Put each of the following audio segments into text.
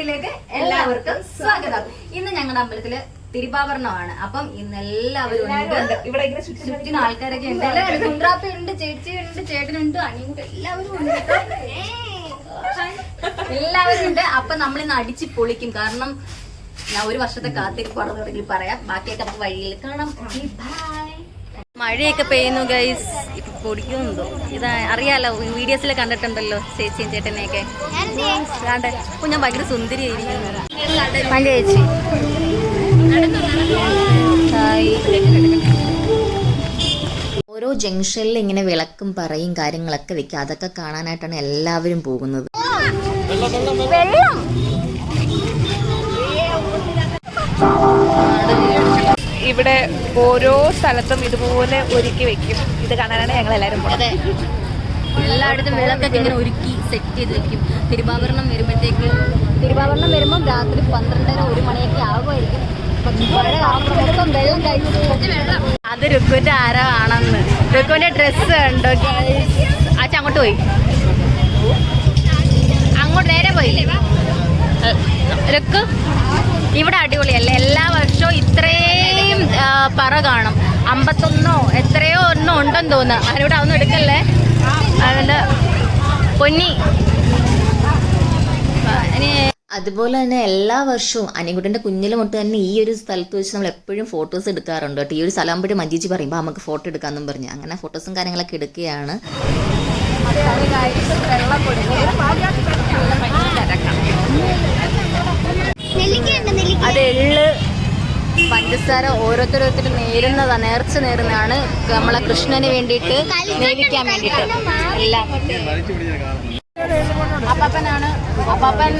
വീഡിയോയിലേക്ക് എല്ലാവർക്കും സ്വാഗതം. ഇന്ന് ഞങ്ങളുടെ അമ്പലത്തിൽ തിരുപാവരണമാണ് അപ്പം ഇന്ന് എല്ലാവരും ഉണ്ട്. ഇവിടെ ഇങ്ങനെ ചുറ്റി ചുറ്റിന് ആൾക്കാരൊക്കെ ഉണ്ട്. എല്ലാവരും ഉണ്ട് ചേച്ചിയുണ്ട് ചേട്ടനുണ്ട് അനിയുണ്ട് എല്ലാവരും ഉണ്ട് എല്ലാവരും ഉണ്ട്. അപ്പൊ നമ്മൾ ഇന്ന് അടിച്ച് പൊളിക്കും. കാരണം ഞാൻ ഒരു വർഷത്തെ കാത്തിരിപ്പാണ് തുടങ്ങി പറയാം. ബാക്കിയൊക്കെ നമുക്ക് വഴിയിൽ കാണാം. ബൈ മഴയൊക്കെ പെയ്യുന്നു ഗൈസ് പൊടിക്കുന്നുണ്ടോ ഇത് അറിയാലോ വീഡിയോസിൽ കണ്ടിട്ടുണ്ടല്ലോ ചേച്ചിയും ചേട്ടനെയൊക്കെ. ദാണ്ടെ. ഇപ്പൊ ഞാൻ ഭയങ്കര സുന്ദരി ആയിരിക്കും ചേച്ചി. ഓരോ ജംഗ്ഷനിൽ ഇങ്ങനെ വിളക്കും പറയും കാര്യങ്ങളൊക്കെ വെക്കുക അതൊക്കെ കാണാനായിട്ടാണ് എല്ലാവരും പോകുന്നത്. വെള്ളം ഇവിടെ ഓരോ സ്ഥലത്തും ഇതുപോലെ ഒരുക്കി വെക്കും. ഇത് കാണാനാണ് ഞങ്ങൾ എല്ലാവരും പോകുന്നത് അതെ എല്ലായിടത്തും വിളക്കൊക്കെ ഇങ്ങനെ ഒരുക്കി സെറ്റ് ചെയ്ത് വെക്കും. തിരുവാഭരണം വരുമ്പോഴത്തേക്ക് തിരുവാഭരണം വരുമ്പോൾ രാത്രി പന്ത്രണ്ടര ഒരു മണിയൊക്കെ ആകുമായിരിക്കും അത് രുക്കുവിന്റെ ആരോ ആണെന്ന്. രുക്കുവിന്റെ ഡ്രസ്സ് ഉണ്ടോ അച്ഛ അങ്ങോട്ട് പോയി. അങ്ങോട്ട് നേരെ പോയില്ലേ രുക്കു ഇവിടെ അടിപൊളിയല്ലേ? എല്ലാ വർഷവും ഇത്രയും പറ കാണും. അമ്പത്തൊന്നോ എത്രയോ ഒന്നോ ഉണ്ടെന്ന് തോന്നുന്നു. ആരോട് അതൊന്നും എടുക്കല്ലേ? അതുകൊണ്ട് പൊന്നി. ഇനി അതുപോലെ തന്നെ എല്ലാ വർഷവും അനികുട്ടന്റെ കുഞ്ഞിലെ മുട്ട് തന്നെ ഈ ഒരു സ്ഥലത്ത് വെച്ച് നമ്മൾ എപ്പോഴും ഫോട്ടോസ് എടുക്കാറുണ്ട് കേട്ടോ. ഈ ഒരു സ്ഥലം മഞ്ജിജി പറയുമ്പോൾ നമുക്ക് ഫോട്ടോ എടുക്കാമെന്നും പറഞ്ഞു. അങ്ങനെ ഫോട്ടോസും കാര്യങ്ങളൊക്കെ എടുക്കുകയാണ്. പഞ്ചസാര ഓരോരുത്തരോരുത്തർ നേരുന്നതാ നേർച്ച നേരുന്നതാണ് നമ്മളെ കൃഷ്ണന് വേണ്ടിയിട്ട് നേരിക്കാൻ വേണ്ടിയിട്ട്. എല്ലാം അപ്പാപ്പനാണ്. അപ്പാപ്പൻ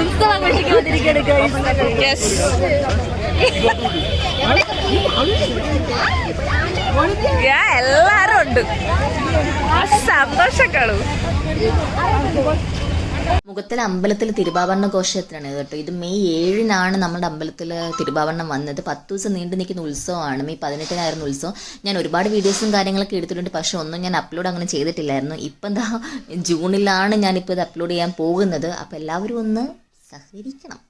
ഉത്സവം ആഘോഷിക്കാൻ. എല്ലാരും ഉണ്ട്. സന്തോഷക്കളു മുഖത്തിലെ അമ്പലത്തിൽ തിരുവാഭരണ ഘോഷയാത്രയാണ് കേട്ടോ. ഇത് മെയ് ഏഴിനാണ് നമ്മുടെ അമ്പലത്തിൽ തിരുവാഭരണം വന്നത്. പത്ത് ദിവസം നീണ്ടു നിൽക്കുന്ന ഉത്സവമാണ്. മെയ് പതിനെട്ടിനായിരുന്നു ഉത്സവം. ഞാൻ ഒരുപാട് വീഡിയോസും കാര്യങ്ങളൊക്കെ എടുത്തിട്ടുണ്ട്. പക്ഷേ ഒന്നും ഞാൻ അപ്ലോഡ് അങ്ങനെ ചെയ്തിട്ടില്ലായിരുന്നു. ഇപ്പം എന്താ ജൂണിലാണ് ഞാനിപ്പോൾ ഇത് അപ്ലോഡ് ചെയ്യാൻ പോകുന്നത്. അപ്പോൾ എല്ലാവരും ഒന്ന് സഹകരിക്കണം.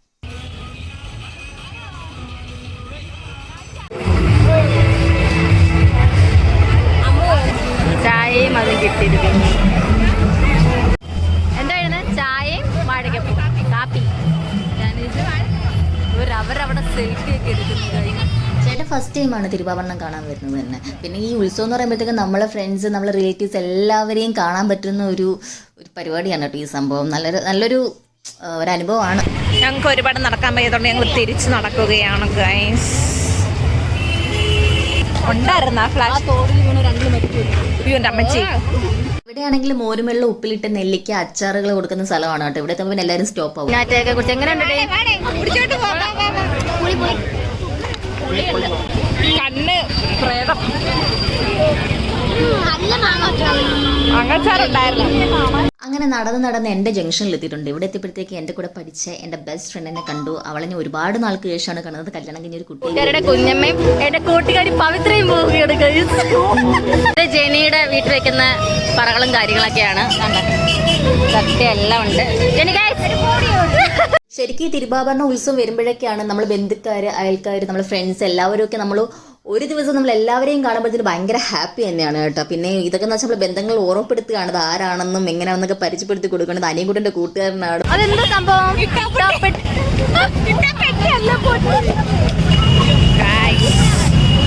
ചായയും അത് കിട്ടിയിരിക്കുന്നു. അവരവിടെ സെൽഫി ഒക്കെ എടുക്കുന്നത് ചേട്ടൻ ഫസ്റ്റ് ടൈമാണ് തിരുവാഭരണം കാണാൻ വരുന്നത് തന്നെ പിന്നെ ഈ ഉത്സവം എന്ന് പറയുമ്പോഴത്തേക്കും നമ്മളെ ഫ്രണ്ട്സ് നമ്മളെ റിലേറ്റീവ്സ് എല്ലാവരെയും കാണാൻ പറ്റുന്ന ഒരു ഒരു പരിപാടിയാണ് കേട്ടോ ഈ സംഭവം. നല്ലൊരു നല്ലൊരു ഒരു അനുഭവമാണ്. ഞങ്ങൾക്ക് ഒരുപാട് നടക്കാൻ പറ്റിയതുകൊണ്ട് ഞങ്ങൾ തിരിച്ചു നടക്കുകയാണ് ഗൈസ് ഉണ്ടായിരുന്ന ഫ്ലാഷ് എന്റെ അമ്മച്ചി. ഇവിടെയാണെങ്കിൽ മോരുമെള്ള ഉപ്പിലിട്ട് നെല്ലിക്ക അച്ചാറുകൾ കൊടുക്കുന്ന സ്ഥലമാണ് കേട്ടോ. ഇവിടെ തമ്മിൽ എല്ലാവരും സ്റ്റോപ്പ് ആവും. കണ്ണ് പ്രേതം. അങ്ങനെ നടന്ന് നടന്ന് എന്റെ ജംഗ്ഷനിൽ എത്തിയിട്ടുണ്ട് ഇവിടെ എത്തിയപ്പോഴത്തേക്ക് എന്റെ കൂടെ പഠിച്ച എന്റെ ബെസ്റ്റ് ഫ്രണ്ട് എന്നെ കണ്ടു അവളെ ഞാൻ ഒരുപാട് നാൾക്ക് ശേഷമാണ് കാണുന്നത് കല്യാണം കഴിഞ്ഞ ഒരു കുട്ടി കുഞ്ഞമ്മയും എന്റെ കൂട്ടുകാരി പവിത്രയും പോവുകയാണ്. ജെനിയുടെ വീട്ടിൽ വെക്കുന്ന പറകളും കാര്യങ്ങളൊക്കെയാണ്? ഇതൊക്കെ എല്ലാം ഉണ്ട്. ശരിക്കും ഈ തിരുവാഭരണ ഉത്സവം വരുമ്പോഴൊക്കെയാണ് നമ്മൾ ബന്ധുക്കാർ അയൽക്കാർ നമ്മൾ ഫ്രണ്ട്സ് എല്ലാവരും ഒക്കെ നമ്മൾ ഒരു ദിവസം നമ്മൾ എല്ലാവരെയും കാണുമ്പോഴത്തേന് ഭയങ്കര ഹാപ്പി തന്നെയാണ് കേട്ടോ. പിന്നെ ഇതൊക്കെ എന്ന് വെച്ചാൽ നമ്മൾ ബന്ധങ്ങൾ ഓർമ്മപ്പെടുത്തുകയാണ് അത് ആരാണെന്നും എങ്ങനെയാണെന്നൊക്കെ പരിചയപ്പെടുത്തി കൊടുക്കേണ്ടത് അനിയൻകുട്ടന്റെ കൂട്ടുകാരനാണ്. അതെന്താ സംഭവം?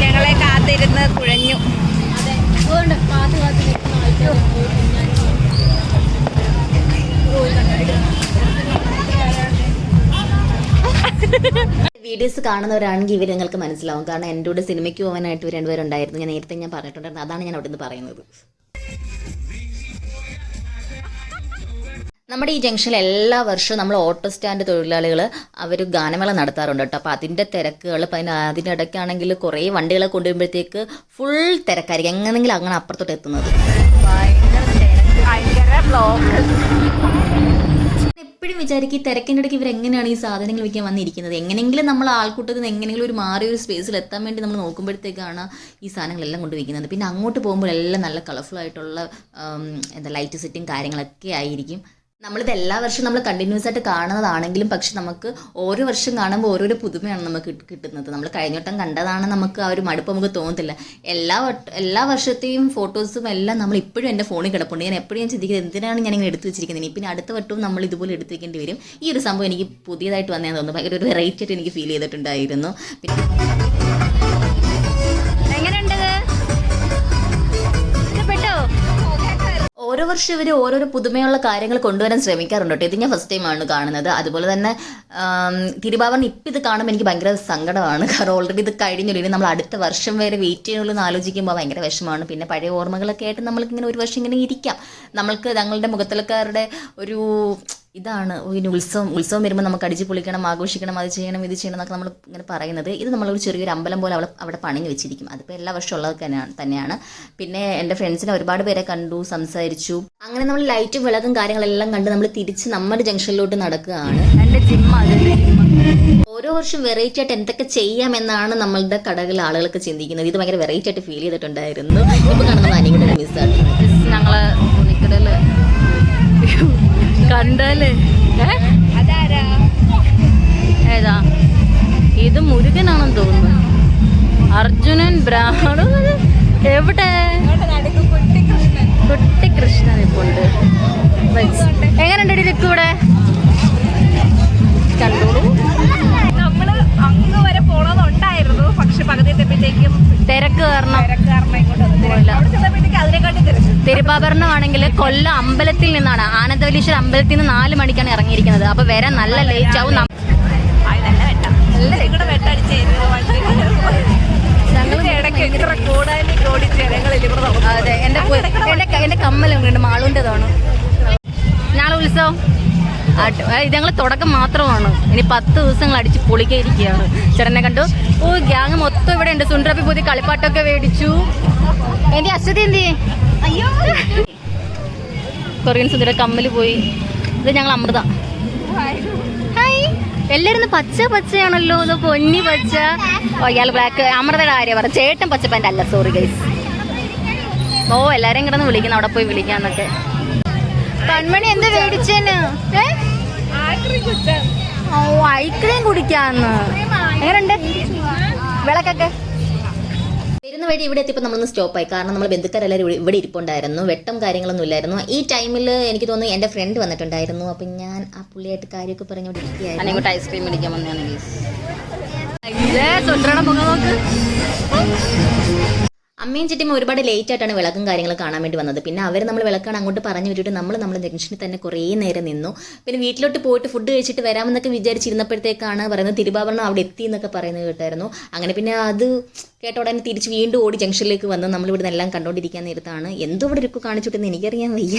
ഞങ്ങളെ കാത്തിരുന്ന് കുഴഞ്ഞു. അതുകൊണ്ട് കാത്തു കാത്ത് വീഡിയോസ് കാണുന്നവരാണെങ്കിൽ ഇവർ നിങ്ങൾക്ക് മനസ്സിലാവും. കാരണം എന്റെ കൂടെ സിനിമയ്ക്ക് പോകാനായിട്ട് ഇവർ രണ്ടുപേരുണ്ടായിരുന്നു. ഞാൻ നേരത്തെ ഞാൻ പറഞ്ഞിട്ടുണ്ടായിരുന്നു. അതാണ് ഞാൻ അവിടെ നിന്ന് പറയുന്നത്. നമ്മുടെ ഈ ജംഗ്ഷനിൽ എല്ലാ വർഷവും നമ്മൾ ഓട്ടോ സ്റ്റാൻഡ് തൊഴിലാളികൾ അവർ ഗാനമേള നടത്താറുണ്ട് കേട്ടോ. അപ്പോൾ അതിന്റെ തിരക്കുകൾ അപ്പം അതിന് അതിന്റെ ഇടയ്ക്കാണെങ്കിൽ കുറേ വണ്ടികളെ കൊണ്ടുവരുമ്പോഴത്തേക്ക് ഫുൾ തിരക്കായിരിക്കും. എങ്ങനെയെങ്കിലും അങ്ങനെ അപ്പുറത്തോട്ട് എത്തുന്നത്. ഭയങ്കര എപ്പോഴും വിചാരിക്കും ഈ തിരക്കിന്റെ ഇവർ എങ്ങനെയാണ് ഈ സാധനങ്ങൾ വിൽക്കാൻ വന്നിരിക്കുന്നത്? എങ്ങനെയെങ്കിലും നമ്മൾ ആൾക്കൂട്ടത്തിൽ നിന്ന് എങ്ങനെയെങ്കിലും ഒരു മാറിയ ഒരു സ്പേസിൽ എത്താൻ വേണ്ടി നമ്മൾ നോക്കുമ്പോഴത്തേക്കാണ് ഈ സാധനങ്ങളെല്ലാം കൊണ്ട് വിൽക്കുന്നത് പിന്നെ അങ്ങോട്ട് പോകുമ്പോൾ എല്ലാം നല്ല കളർഫുൾ ആയിട്ടുള്ള എന്താ ലൈറ്റ് സെറ്റിങ് കാര്യങ്ങളൊക്കെ ആയിരിക്കും. നമ്മളിത് എല്ലാ വർഷവും നമ്മൾ കണ്ടിന്യൂസ് ആയിട്ട് കാണുന്നതാണെങ്കിലും പക്ഷെ നമുക്ക് ഓരോ വർഷം കാണുമ്പോൾ ഓരോരോ പുതുമയാണ് നമുക്ക് കിട്ടുന്നത്. നമ്മൾ കഴിഞ്ഞ വട്ടം കണ്ടതാണ് നമുക്ക് ആ ഒരു മടുപ്പ് നമുക്ക് തോന്നത്തില്ല. എല്ലാ എല്ലാ വർഷത്തെയും ഫോട്ടോസും എല്ലാം നമ്മൾ ഇപ്പോഴും എന്റെ ഫോണിൽ കിടപ്പുണ്ട്. ഞാൻ എപ്പോഴും ഞാൻ ചിന്തിക്കുന്നത് എന്തിനാണ് ഞാൻ ഇങ്ങനെ എടുത്തു വെച്ചിരിക്കുന്നത്? ഇനി പിന്നെ അടുത്ത വട്ടവും നമ്മൾ ഇതുപോലെ എടുത്തു വെക്കേണ്ടി വരും. ഈ ഒരു സംഭവം എനിക്ക് പുതിയതായിട്ട് വന്നതെന്ന് തോന്നുന്നു. ഭയങ്കര ഒരു വെറൈറ്റി ആയിട്ട് എനിക്ക് ഫീൽ ചെയ്തിട്ടുണ്ടായിരുന്നു. പിന്നെ ഓരോ വർഷം ഇവർ ഓരോരോ പുതുമയുള്ള കാര്യങ്ങൾ കൊണ്ടുവരാൻ ശ്രമിക്കാറുണ്ട് കേട്ടോ. ഇത് ഞാൻ ഫസ്റ്റ് ടൈമാണ് കാണുന്നത്. അതുപോലെ തന്നെ തിരുവാഭരണം ഇപ്പം ഇത് കാണുമ്പോൾ എനിക്ക് ഭയങ്കര സങ്കടമാണ്. കാരണം ഓൾറെഡി ഇത് കഴിഞ്ഞല്ലോ. ഇനി നമ്മൾ അടുത്ത വർഷം വരെ വെയിറ്റ് ചെയ്യണമെന്ന് എന്ന് ആലോചിക്കുമ്പോൾ ഭയങ്കര വിഷമമാണ്. പിന്നെ പഴയ ഓർമ്മകളൊക്കെ ആയിട്ട് നമ്മൾക്ക് ഇങ്ങനെ ഒരു വർഷം ഇങ്ങനെ ഇരിക്കാം. നമ്മൾക്ക് തങ്ങളുടെ മുഖത്തിലക്കാരുടെ ഒരു ഇതാണ് പിന്നെ ഇനി ഉത്സവം. ഉത്സവം വരുമ്പോൾ നമുക്ക് അടിച്ച് പൊളിക്കണം ആഘോഷിക്കണം അത് ചെയ്യണം ഇത് ചെയ്യണം എന്നൊക്കെ നമ്മൾ ഇങ്ങനെ പറയുന്നത്. ഇത് നമ്മളൊരു ചെറിയൊരു അമ്പലം പോലെ അവിടെ അവിടെ പണിഞ്ഞു വെച്ചിരിക്കും. അതിപ്പോൾ എല്ലാ വർഷവും ഉള്ളത് തന്നെയാണ് തന്നെയാണ്. പിന്നെ എന്റെ ഫ്രണ്ട്സിനെ ഒരുപാട് പേരെ കണ്ടു സംസാരിച്ചു. അങ്ങനെ നമ്മൾ ലൈറ്റും വിളക്കും കാര്യങ്ങളെല്ലാം കണ്ട് നമ്മൾ തിരിച്ച് നമ്മുടെ ജംഗ്ഷനിലോട്ട് നടക്കുകയാണ്. എന്റെ ജിമ്മ ഓരോ വർഷം വെറൈറ്റി ആയിട്ട് എന്തൊക്കെ ചെയ്യാം എന്നാണ് നമ്മളുടെ കടകളിൽ ആളുകൾക്ക് ചിന്തിക്കുന്നത്. ഇത് ഭയങ്കര വെറൈറ്റി ആയിട്ട് ഫീൽ ചെയ്തിട്ടുണ്ടായിരുന്നു. ഇപ്പോൾ കാണുന്നത് അനിയുടെ മിസ്സാണ് ഞങ്ങൾ തുണിക്കടയിൽ കണ്ടല്ലേ? ഏതാ? ഇത് മുരുകനാണെന്ന് തോന്നുന്നു. അർജുനൻ ബ്രാഹ്മണ എവിടെ? കുട്ടികൃഷ്ണൻ. ഇപ്പൊ ഇപ്പുണ്ട് എങ്ങനെയുണ്ട് ലുക്ക് ഇവിടെ? കണ്ടോളൂ. നമ്മൾ അങ്ങ് വരെ പോണെന്നുണ്ടായിരുന്നു പക്ഷെ പകുതി എത്തിയപ്പോഴത്തേക്കും തിരക്ക് കാരണം. തിരക്ക് കാരണം ഇങ്ങോട്ട് തിരുപ്പാഭരണമാണെങ്കിൽ കൊല്ലം അമ്പലത്തിൽ നിന്നാണ്. ആനന്ദവലീശ്വര അമ്പലത്തിൽ നിന്ന് നാല് മണിക്കാണ് ഇറങ്ങിയിരിക്കുന്നത്. അപ്പൊ വരാൻ നല്ല ലേറ്റ് ആവും അതെ എന്റെ പു- എന്റെ ക- എന്റെ കമ്മലുണ്ട് മാളുന്റെതാണ് നാളെ ഉത്സവം. ഇത് തുടക്കം മാത്രമാണ്. ഇനി പത്ത് ദിവസങ്ങൾ അടിച്ച് പൊളിക്കായിരിക്കുകയാണ് ചേട്ടനെ കണ്ടു. ഓ ഗ്യാങ് മൊത്തം ഇവിടെ ഉണ്ട്. സുണ്ടറപ്പി പുതിയ കളിപ്പാട്ടൊക്കെ മേടിച്ചു. എന്റെ അശ്വതി എന്ത് അയ്യോ. കൊറിയൻ സുന്ദര കമ്മൽ പോയി. ഇത് ഞങ്ങൾ അമൃത. ഹായ്. എല്ലാരും പച്ച പച്ചയാണല്ലോ? ഇത് പൊന്നി പച്ച? അയാൾ ബ്ലാക്ക് അമൃതയുടെ കാര്യം പറ. ചേട്ടൻ പച്ച പാന്റ് അല്ല സോറി ഗൈസ് ഓ എല്ലാരും കിടന്ന് വിളിക്കുന്നു. അവിടെ പോയി വിളിക്കാന്നൊക്കെ. കൺമണി എന്ത് മേടിച്ചേന് ഓ ഐസ്ക്രീം കുടിക്കാന്ന്. എങ്ങനെയുണ്ട്? വിളക്കൊക്കെ? വരുന്ന വഴി ഇവിടെ എത്തിയപ്പോൾ നമ്മളൊന്ന് സ്റ്റോപ്പായി കാരണം നമ്മൾ ബന്ധുക്കാരെല്ലാവരും ഇവിടെ- ഇരിപ്പുണ്ടായിരുന്നു. വെട്ടം കാര്യങ്ങളൊന്നും ഇല്ലായിരുന്നു. ഈ ടൈമിൽ എനിക്ക് തോന്നുന്നു എന്റെ ഫ്രണ്ട് വന്നിട്ടുണ്ടായിരുന്നു. അപ്പം ഞാൻ ആ പുള്ളിയായിട്ട് കാര്യമൊക്കെ പറഞ്ഞുകൊണ്ടിരിക്കുകയായിരുന്നു അനിങ്ങോട്ട് ഐസ്ക്രീം മേടിക്കാൻ വന്നതാണ് മുഖം നോക്ക്. അമ്മയും ചിറ്റിയും ഒരുപാട് ലേറ്റ് ആയിട്ടാണ് വിളക്കും കാര്യങ്ങളും കാണാൻ വേണ്ടി വന്നത്. പിന്നെ അവർ നമ്മൾ വിളക്കാണ് അങ്ങോട്ട് പറഞ്ഞു വിട്ടിട്ട് നമ്മൾ നമ്മുടെ ജംഗ്ഷനിൽ തന്നെ കുറേ നേരം നിന്നു. പിന്നെ വീട്ടിലോട്ട് പോയിട്ട് ഫുഡ് കഴിച്ചിട്ട് വരാമെന്നൊക്കെ വിചാരിച്ചിരുന്നപ്പോഴത്തേക്കാണ് പറയുന്നത് തിരുവാഭരണം അവിടെ എത്തി എന്നൊക്കെ പറയുന്നത് കേട്ടായിരുന്നു. അങ്ങനെ പിന്നെ അത് കേട്ട ഉടനെ തിരിച്ച് വീണ്ടും ഓടി ജംഗ്ഷനിലേക്ക് വന്ന് നമ്മളിവിടെ നിന്നെല്ലാം കണ്ടുകൊണ്ടിരിക്കാൻ നേരത്താണ്. എന്തോ ഇവിടെ കാണിച്ചു കാണിച്ചിട്ടെന്ന് എനിക്കറിയാൻ വയ്യ.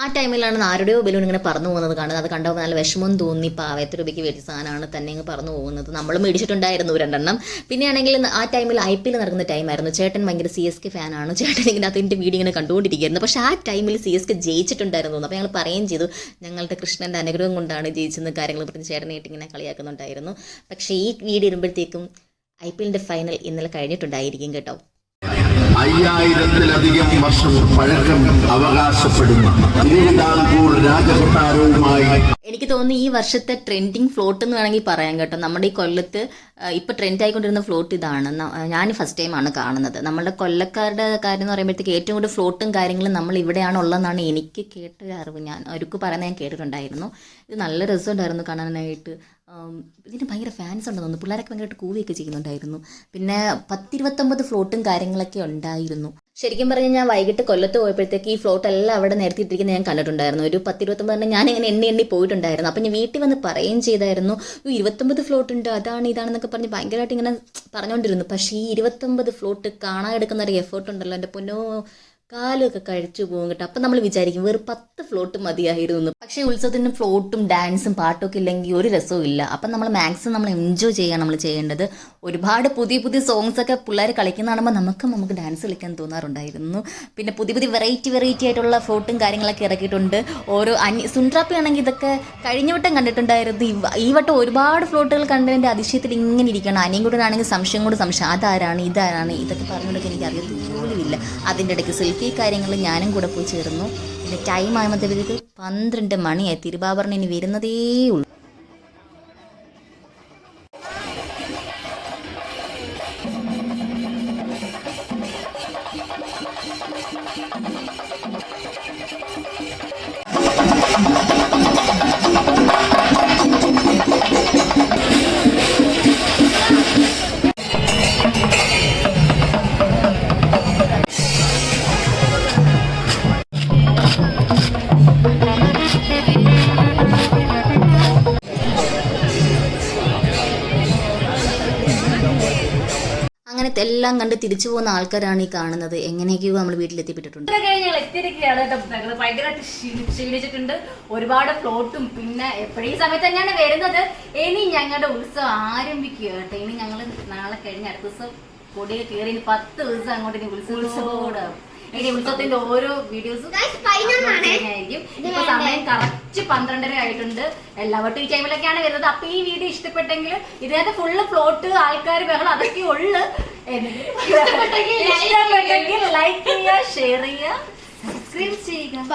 ആ ടൈമിലാണ് ആരുടെയോ ബലൂൺ ഇങ്ങനെ പറന്നു പോകുന്നത് കാണുന്നത്. അത് കണ്ടപ്പോൾ നല്ല വിഷമം തോന്നി. പാവയത്ത് രൂപയ്ക്ക് മേടിച്ച സാധനമാണ് തന്നെ ഇങ്ങ് പറന്നു പോകുന്നത്. നമ്മൾ മേടിച്ചിട്ടുണ്ടായിരുന്നു രണ്ടെണ്ണം. പിന്നെയാണെങ്കിൽ ആ ടൈമിൽ ഐ പി എൽ നടക്കുന്ന ടൈമായിരുന്നു ചേട്ടൻ ഭയങ്കര സി എസ് കെ ഫാനാണ് ചേട്ടൻ ഇങ്ങനെ അതിന്റെ വീഡിയോ ഇങ്ങനെ കണ്ടുകൊണ്ടിരിക്കുകയായിരുന്നു. പക്ഷേ ആ ടൈമിൽ സി എസ് കെ ജയിച്ചിട്ടുണ്ടായിരുന്നു അപ്പോൾ ഞങ്ങൾ പറയുകയും ചെയ്തു. ഞങ്ങളുടെ കൃഷ്ണന്റെ അനുഗ്രഹം കൊണ്ടാണ് ജയിച്ചെന്ന് കാര്യങ്ങൾ പറഞ്ഞ് ചേട്ടനായിട്ട് ഇങ്ങനെ കളിയാക്കുന്നുണ്ടായിരുന്നു. പക്ഷേ ഈ വീഡിയോ വരുമ്പോഴത്തേക്കും ഐ പി എല്ലിന്റെ ഫൈനൽ ഇന്നലെ കഴിഞ്ഞിട്ടുണ്ടായിരിക്കും കേട്ടോ. അയ്യായിരത്തിലധികം വർഷം പഴക്കം അവകാശപ്പെടുന്ന. തിരുവിതാംകൂർ രാജകൊട്ടാരവുമായി എനിക്ക് തോന്നുന്നു ഈ വർഷത്തെ ട്രെൻഡിങ് ഫ്ലോട്ട് എന്ന് വേണമെങ്കിൽ പറയാം കേട്ടോ. നമ്മുടെ ഈ കൊല്ലത്ത് ഇപ്പോൾ ഇപ്പൊ ട്രെൻഡ് ആയിക്കൊണ്ടിരുന്ന ഫ്ലോട്ട് ഇതാണ്. ഞാൻ ഫസ്റ്റ് ടൈമാണ് കാണുന്നത്. നമ്മുടെ കൊല്ലക്കാരുടെ കാര്യം എന്ന് പറയുമ്പോഴത്തേക്ക് ഏറ്റവും കൂടുതൽ ഫ്ലോട്ടും കാര്യങ്ങളും നമ്മൾ ഇവിടെയാണ് ഉള്ളതെന്നാണ് എനിക്ക് കേട്ട ഒരു അറിവ്. ഞാൻ അവർക്ക് പറയുന്നത് ഞാൻ കേട്ടിട്ടുണ്ടായിരുന്നു. ഇത് നല്ല രസമുണ്ടായിരുന്നു കാണാനായിട്ട്. ഇതിന് ഭയങ്കര ഫാൻസ് ഉണ്ടെന്ന് തോന്നുന്നു. പിള്ളേരൊക്കെ ഭയങ്കരമായിട്ട് കൂവിയൊക്കെ ചെയ്യുന്നുണ്ടായിരുന്നു. പിന്നെ പത്തിരുപത്തൊമ്പത് ഫ്ലോട്ടും കാര്യങ്ങളൊക്കെ ഉണ്ടായിരുന്നു. ശരിക്കും പറഞ്ഞാൽ ഞാൻ വൈകിട്ട് കൊല്ലത്ത് പോയപ്പോഴത്തേക്ക് ഈ ഫ്ലോട്ട് എല്ലാം അവിടെ നിരത്തിയിട്ടിരിക്കുന്നത് ഞാൻ കണ്ടിട്ടുണ്ടായിരുന്നു. ഒരു പത്തിരുപത്തൊമ്പതെണ്ണം ഞാൻ ഇങ്ങനെ എണ്ണി എണ്ണി പോയിട്ടുണ്ടായിരുന്നു. അപ്പം ഞാൻ വീട്ടിൽ വന്ന് പറയുകയും ചെയ്തായിരുന്നു "ഓ, ഇരുപത്തൊമ്പത് ഫ്ലോട്ട് ഉണ്ട്. അതാണ് ഇതാണെന്നൊക്കെ പറഞ്ഞ് ഭയങ്കരമായിട്ട് ഇങ്ങനെ പറഞ്ഞുകൊണ്ടിരുന്നു പക്ഷേ ഈ ഇരുപത്തൊമ്പത് ഫ്ലോട്ട് കാണാൻ എടുക്കുന്ന ഒരു എഫേർട്ട് ഉണ്ടല്ലോ. എന്റെ പൊന്നോ കാലൊക്കെ കഴിച്ചു പോകും കേട്ടോ. അപ്പം നമ്മൾ വിചാരിക്കും വെറും പത്ത് ഫ്ലോട്ട് മതിയായിരുന്നു. പക്ഷേ ഉത്സവത്തിന് ഫ്ലോട്ടും ഡാൻസും പാട്ടൊക്കെ ഇല്ലെങ്കിൽ ഒരു രസവും ഇല്ല. അപ്പം നമ്മൾ മാക്സിമം നമ്മൾ എൻജോയ് ചെയ്യാൻ നമ്മൾ ചെയ്യേണ്ടത്. ഒരുപാട് പുതിയ പുതിയ സോങ്സ് ഒക്കെ പിള്ളേർ കളിക്കുന്ന കാണുമ്പോൾ നമുക്ക് നമുക്ക് ഡാൻസ് കളിക്കാൻ തോന്നാറുണ്ടായിരുന്നു. പിന്നെ പുതിയ പുതിയ വെറൈറ്റി വെറൈറ്റി ആയിട്ടുള്ള ഫ്ലോട്ടും കാര്യങ്ങളൊക്കെ ഇറക്കിയിട്ടുണ്ട്. ഓരോ അന്യ സുണ്ട്രാപ്പി ആണെങ്കിൽ ഇതൊക്കെ കഴിഞ്ഞ വട്ടം കണ്ടിട്ടുണ്ടായിരുന്നു. ഈ വട്ടം ഒരുപാട് ഫ്ലോട്ടുകൾ കണ്ടതിന്റെ അതിശയത്തിൽ ഇങ്ങനെ ഇരിക്കണം അനിയും കൂടെ ആണെങ്കിൽ സംശയം കൂടെ സംശയം അതാരാണ് ഇതാരാണ് ഇതൊക്കെ പറഞ്ഞുകൊണ്ടൊക്കെ എനിക്ക് അറിയത്ത് ഇല്ല അതിന്റെ ഇടയ്ക്ക് സെൽഫി കാര്യങ്ങൾ ഞാനും കൂടെ പോയി ചേർന്നു. പിന്നെ ടൈം ആകുമ്പോഴത്തേക്ക് പന്ത്രണ്ട് മണിയായി. തിരുവാഭരണം ഇനി വരുന്നതേ ഉള്ളൂ അങ്ങനത്തെ എല്ലാം കണ്ട് തിരിച്ചു പോകുന്ന ആൾക്കാരാണ് ഈ കാണുന്നത്. എങ്ങനെയൊക്കെയോ നമ്മൾ വീട്ടിലെത്തിപ്പെട്ടിട്ടുണ്ട്. ക്ഷീണിച്ചിട്ടുണ്ട് ഒരുപാട് ഫ്ലോട്ടും പിന്നെ എപ്പോഴും ഈ സമയത്ത് തന്നെയാണ് വരുന്നത്. ഇനി ഞങ്ങളുടെ ഉത്സവം ആരംഭിക്കുക കേട്ടോ. ഇനി ഞങ്ങൾ നാളെ കഴിഞ്ഞ അടുത്ത ദിവസം കൊടിയിൽ കയറി പത്ത് ദിവസം അങ്ങോട്ട് ഇനി ഉത്സവത്തോട് ഇനി ഉത്സവത്തിന്റെ ഓരോ വീഡിയോസും ആയിരിക്കും ഇപ്പൊ സമയം കറക്റ്റ് പന്ത്രണ്ടര ആയിട്ടുണ്ട്. എല്ലാവർക്കും ഈ ടൈമിലൊക്കെയാണ് വരുന്നത്. അപ്പൊ ഈ വീഡിയോ ഇഷ്ടപ്പെട്ടെങ്കിൽ ഇതിനകത്ത് ഫുള്ള് ഫ്ലോട്ട് ആൾക്കാർ ബഹളം അതൊക്കെ ഉള്ളു. ഇഷ്ടപ്പെട്ടെങ്കിൽ ലൈക്ക് ചെയ്യുക. ഷെയർ ചെയ്യുക സബ്സ്ക്രൈബ് ചെയ്യുക